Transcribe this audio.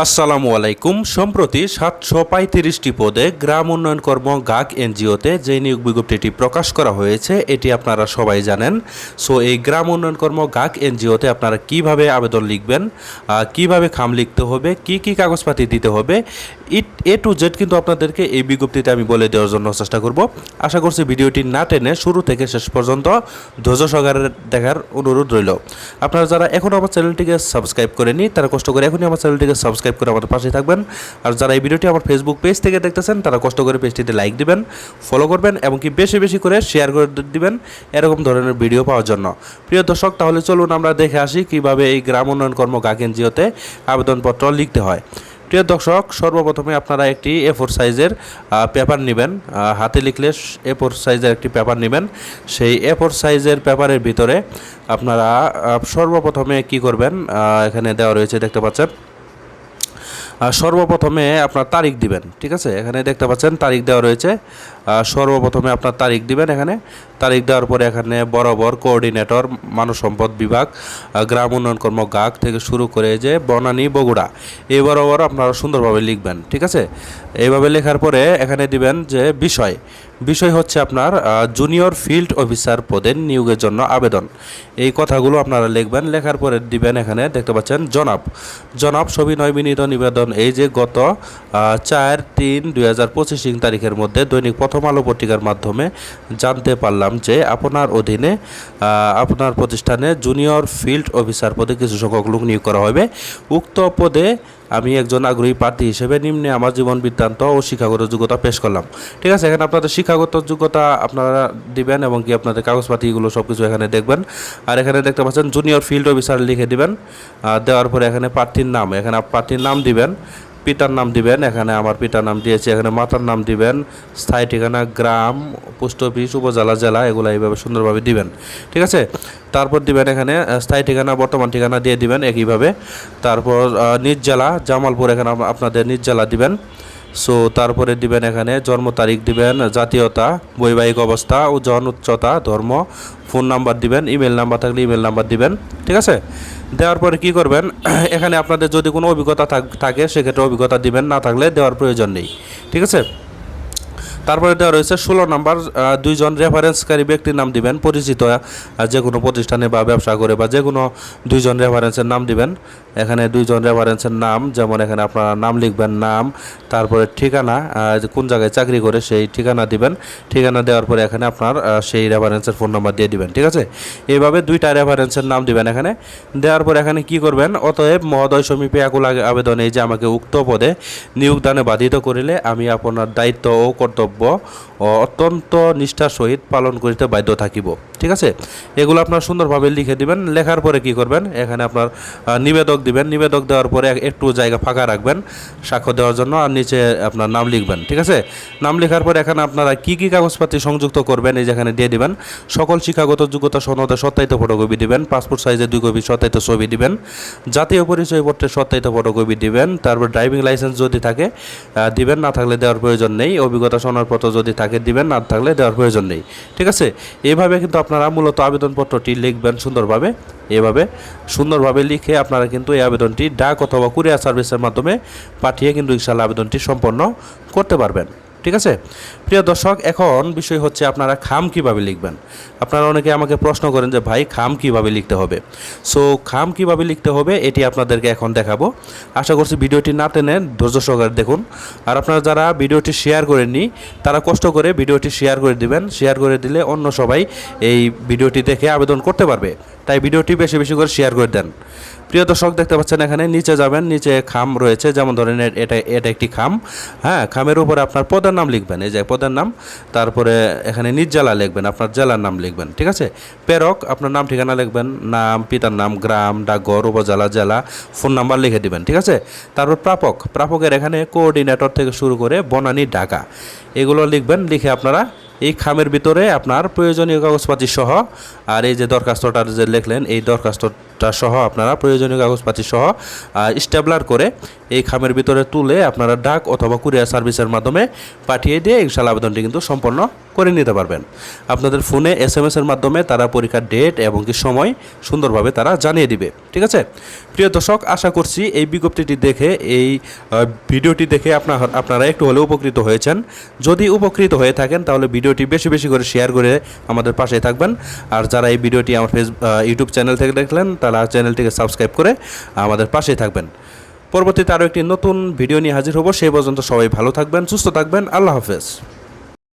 আসসালামু আলাইকুম। সম্প্রতি সাতশো পঁয়ত্রিশটি পদে গ্রাম উন্নয়ন কর্ম গাক এনজিওতে যে নিয়োগ বিজ্ঞপ্তিটি প্রকাশ করা হয়েছে, এটি আপনারা সবাই জানেন। সো এই গ্রাম উন্নয়ন কর্ম গাক এনজিওতে আপনারা কীভাবে আবেদন লিখবেন কীভাবে খাম লিখতে হবে, কি কি কাগজপাতি দিতে হবে ইট এ টু জেড কিন্তু আপনাদেরকে এই বিজ্ঞপ্তিতে আমি বলে দেওয়ার জন্য চেষ্টা করব। আশা করছি ভিডিওটি না টেনে শুরু থেকে শেষ পর্যন্ত ধৈর্য সহকারে দেখার অনুরোধ রইল। আপনারা যারা এখনও আমার চ্যানেলটিকে সাবস্ক্রাইব করেনি তারা কষ্ট করে এখনই আমার চ্যানেলটিকে সাবস্ক্রাইব করে আমাদের পাশে থাকবেন। আর যারা এই ভিডিওটি আমার ফেসবুক পেজ থেকে দেখতেছেন, তারা কষ্ট করে পেজটিতে লাইক দিবেন ফলো করবেন এবং কি বেশি বেশি করে শেয়ার করে দিবেন এরকম ধরনের ভিডিও পাওয়ার জন্য। প্রিয় দর্শক, তাহলে চলুন আমরা দেখে আসি কীভাবে এই গ্রাম উন্নয়ন কর্ম গাক এনজিওতে আবেদনপত্র লিখতে হয়। প্রিয় দর্শক, সর্বপ্রথমে আপনারা একটি এ ফোর সাইজের পেপার নেবেন। হাতে লিখলে এ ফোর সাইজের একটি পেপার নেবেন। সেই এ ফোর সাইজের পেপারের ভিতরে আপনারা সর্বপ্রথমে কি করবেন? এখানে দেওয়া রয়েছে, দেখতে পাচ্ছেন। সর্বপ্রথমে আপনার তারিখ দিবেন, ঠিক আছে? এখানে দেখতে পাচ্ছেন, তারিখ দেওয়া রয়েছে। সর্বপ্রথমে আপনার তারিখ দিবেন এখানে। তারিখ দেওয়ার পরে এখানে বরাবর কোঅর্ডিনেটর মানব সম্পদ বিভাগ গ্রাম উন্নয়ন কর্ম গাক থেকে শুরু করে যে বনানী বগুড়া, এই বরাবর আপনারা সুন্দরভাবে লিখবেন, ঠিক আছে? এইভাবে লেখার পরে এখানে দিবেন যে বিষয় বিষয় হচ্ছে আপনার জুনিয়র ফিল্ড অফিসার পদের নিয়োগের জন্য আবেদন। এই কথাগুলো আপনারা লিখবেন, লেখার পরে দিবেন এখানে, দেখতে পাচ্ছেন, জনাব। জনাব সবিনয় বিনীত নিবেদন এই যে গত চার তিন দুই হাজার পঁচিশ তারিখের মধ্যে দৈনিক প্রথম আলো পত্রিকার মাধ্যমে জানতে পারলাম যে আপনার অধীনে আপনার প্রতিষ্ঠানে জুনিয়র ফিল্ড অফিসার পদে কিছু সংখ্যক লোক নিয়োগ করা হবে। উক্ত পদে আমি একজন আগ্রহী প্রার্থী হিসেবে নিম্নে আমার জীবন বৃত্তান্ত ও শিক্ষাগত যোগ্যতা পেশ করলাম। ঠিক আছে, এখানে আপনাদের শিক্ষাগত যোগ্যতা আপনারা দিবেন এবং কি আপনাদের কাগজপাতিগুলো সব কিছু এখানে দেখবেন। আর এখানে দেখতে পাচ্ছেন জুনিয়র ফিল্ড অফিসার লিখে দেবেন। দেওয়ার পরে এখানে প্রার্থীর নাম, এখানে প্রার্থীর নাম দিবেন। পিতার নাম দিবেন, এখানে আমার পিতার নাম দিয়েছি, এখানে মাতার নাম দিবেন, স্থায়ী ঠিকানা গ্রাম, পোস্ট অফিস, উপজেলা, জেলা, এগুলো এইভাবে সুন্দরভাবে দিবেন, ঠিক আছে? তারপর দিবেন এখানে স্থায়ী ঠিকানা, বর্তমান ঠিকানা দিয়ে দিবেন একইভাবে। তারপর নিজ জেলা, জামালপুর এখানে আপনাদের নিজ জেলা দিবেন। সো, তারপরে দিবেন এখানে জন্ম তারিখ দিবেন, জাতীয়তা, বৈবাহিক অবস্থা, ও জন উচ্চতা, ধর্ম, ফোন নাম্বার দিবেন, ইমেল নাম্বার থাকলে ইমেল নাম্বার দিবেন, ঠিক আছে? দেওয়ার পরে কি করবেন, এখানে আপনাদের যদি কোনো অভিজ্ঞতা থাক- সেক্ষেত্রে অভিজ্ঞতা দিবেন, না থাকলে দেওয়ার প্রয়োজন নেই। ঠিক আছে? তারপরে দেওয়া রয়েছে ষোলো নাম্বার দুইজন রেফারেন্সকারী ব্যক্তির নাম দিবেন, পরিচিত যে কোনো প্রতিষ্ঠানে বা ব্যবসা করে বা যে কোনো দুইজন রেফারেন্সের নাম দিবেন। এখানে দুইজন রেফারেন্সের নাম, যেমন এখানে আপনারা নাম লিখবেন, নাম, তারপরে ঠিকানা কোন জায়গায় চাকরি করে সেই ঠিকানা দিবেন। ঠিকানা দেওয়ার পরে এখানে আপনার সেই রেফারেন্সের ফোন নাম্বার দিয়ে দিবেন, ঠিক আছে? এইভাবে দুইটা রেফারেন্সের নাম দিবেন এখানে। দেওয়ার পর এখানে কি করবেন? অতএব মহোদয় সমীপে আবেদন এই যে আমাকে উক্ত পদে নিয়োগদানে বাধিত করিলে আমি আপনার দায়িত্ব ও কর্তব্য ও অত্যন্ত নিষ্ঠার সহিত পালন করিতে বাধ্য থাকিব। ঠিক আছে? এগুলো আপনার সুন্দরভাবে লিখে দিবেন। লেখার পরে কি করবেন? এখানে আপনার নিবেদক দিবেন। নিবেদক দেওয়ার পরে একটু জায়গা ফাঁকা রাখবেন সাক্ষ্য দেওয়ার জন্য আর নিচে আপনার নাম লিখবেন। ঠিক আছে? নাম লেখার পরে এখানে আপনারা কি কি কাগজপাতি সংযুক্ত করবেন এই যেখানে দিয়ে দিবেন। সকল শিক্ষাগত যোগ্যতা সনদের সত্যায়িত ফটোকপি দিবেন। পাসপোর্ট সাইজে দুই কপি সত্যায়িত ছবি দিবেন। জাতীয় পরিচয়পত্রের সত্যায়িত ফটোকপি দিবেন। তারপর ড্রাইভিং লাইসেন্স যদি থাকে দিবেন। না থাকলে দেওয়ার প্রয়োজন নেই। অভিজ্ঞতা সনদপত্র যদি থাকে দিবেন, না থাকলে দেওয়ার প্রয়োজন নেই। ঠিক আছে? এভাবে কিন্তু আপনারা মূলত আবেদনপত্রটি লিখবেন সুন্দরভাবে। এভাবে সুন্দরভাবে লিখে আপনারা কিন্তু এই আবেদনটি ডাক অথবা কুরিয়ার সার্ভিসের মাধ্যমে পাঠিয়ে কিন্তু ইনশাল্লাহ আবেদনটি সম্পন্ন করতে পারবেন। ঠিক আছে? প্রিয় দর্শক, এখন বিষয় হচ্ছে আপনারা খাম কীভাবে লিখবেন? আপনারা অনেকে আমাকে প্রশ্ন করেন যে, ভাই, খাম কীভাবে লিখতে হবে? সো খাম কীভাবে লিখতে হবে, এটি আপনাদেরকে এখন দেখাবো। আশা করছি ভিডিওটি না টেনে ধৈর্য সহকারে দেখুন। আর আপনারা যারা ভিডিওটি শেয়ার করেননি, তারা কষ্ট করে ভিডিওটি শেয়ার করে দিবেন। শেয়ার করে দিলে অন্য সবাই এই ভিডিওটি দেখে আবেদন করতে পারবে। তাই ভিডিওটি বেশি বেশি করে শেয়ার করে দেন। প্রিয় দর্শক, দেখতে পাচ্ছেন এখানে নিচে যাবেন, নিচে খাম রয়েছে, যেমন ধরেন এটা এটা একটি খাম। হ্যাঁ খামের উপরে আপনার পদের নাম লিখবেন, এই যে পদের নাম। তারপরে এখানে নিজ জেলা লিখবেন, আপনার জেলার নাম লিখবেন, ঠিক আছে? প্রেরক, আপনার নাম, ঠিকানা লিখবেন, নাম, পিতার নাম, গ্রাম, ডাকঘর, উপজেলা, জেলা ফোন নাম্বার লিখে দিবেন, ঠিক আছে? তারপর প্রাপক, প্রাপকের এখানে কোঅর্ডিনেটর থেকে শুরু করে বনানী, ঢাকা, এগুলো লিখবেন, লিখে আপনারা এই খামের ভিতরে আপনার প্রয়োজনীয় কাগজপাতি সহ আর এই যে দরখাস্তটার যে লিখলেন, এই দরখাস্তটা সহ আপনারা প্রয়োজনীয় কাগজপাতি সহ স্টেবলার করে এই খামের ভিতরে তুলে আপনারা ডাক অথবা কুরিয়ার সার্ভিসের মাধ্যমে পাঠিয়ে দিয়ে ইনশাল্লাহ আবেদনটি কিন্তু সম্পন্ন করে নিতে পারবেন। আপনাদের ফোনে এস এম এর মাধ্যমে তারা পরীক্ষার ডেট এবং কি সময় সুন্দরভাবে তারা জানিয়ে দিবে। ঠিক আছে? প্রিয় দর্শক, আশা করছি এই বিজ্ঞপ্তিটি দেখে, এই ভিডিওটি দেখে আপনার, আপনারা একটু হলেও উপকৃত হয়েছেন। যদি উপকৃত হয়ে থাকেন, তাহলে ভিডিওটি বেশি বেশি করে শেয়ার করে আমাদের পাশে থাকবেন। আর যারা এই ভিডিওটি আমার ফেস ইউটিউব চ্যানেল থেকে দেখলেন, তারা চ্যানেলটিকে সাবস্ক্রাইব করে আমাদের পাশে থাকবেন। পরবর্তীতে আরও একটি নতুন ভিডিও নিয়ে হাজির হব, সেই পর্যন্ত সবাই ভালো থাকবেন, সুস্থ থাকবেন, আল্লাহ হাফেজ।